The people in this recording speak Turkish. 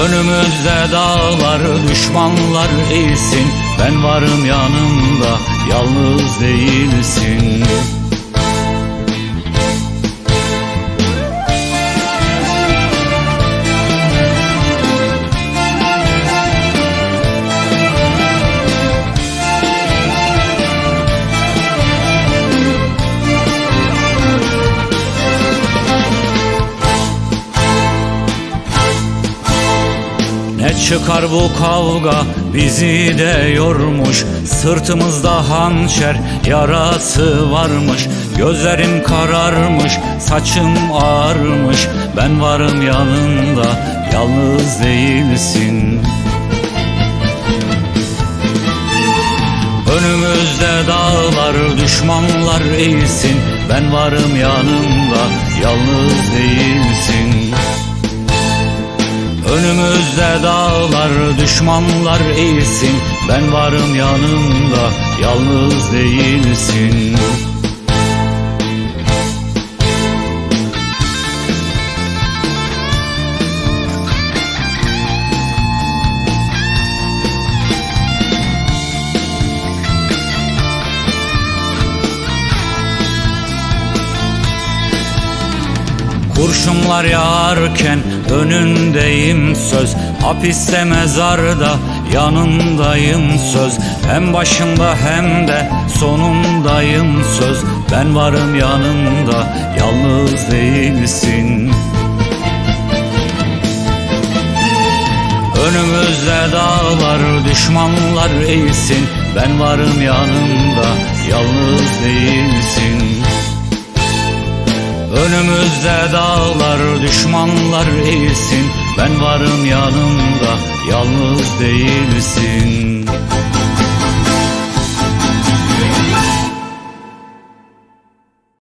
Önümüzde dağlar düşmanlar eğilsin. Ben varım yanında yalnız değilsin çıkar bu kavga bizi de yormuş. Sırtımızda hançer yarası varmış. Gözlerim kararmış saçım ağarmış. Ben varım yanında yalnız değilsin. Önümüzde dağlar düşmanlar eğilsin. Ben varım yanında yalnız değilsin Önümüzde dağlar düşmanlar eğilsin. Ben varım yanında yalnız değilsin Kurşunlar yağarken önündeyim söz. Hapiste mezarda yanındayım söz. Hem başında hem de sonundayım söz. Ben varım yanında yalnız değilsin Önümüzde dağlar düşmanlar eğilsin. Ben varım yanında Önümüzde dağlar düşmanlar eğilsin. Ben varım yanında yalnız değilsin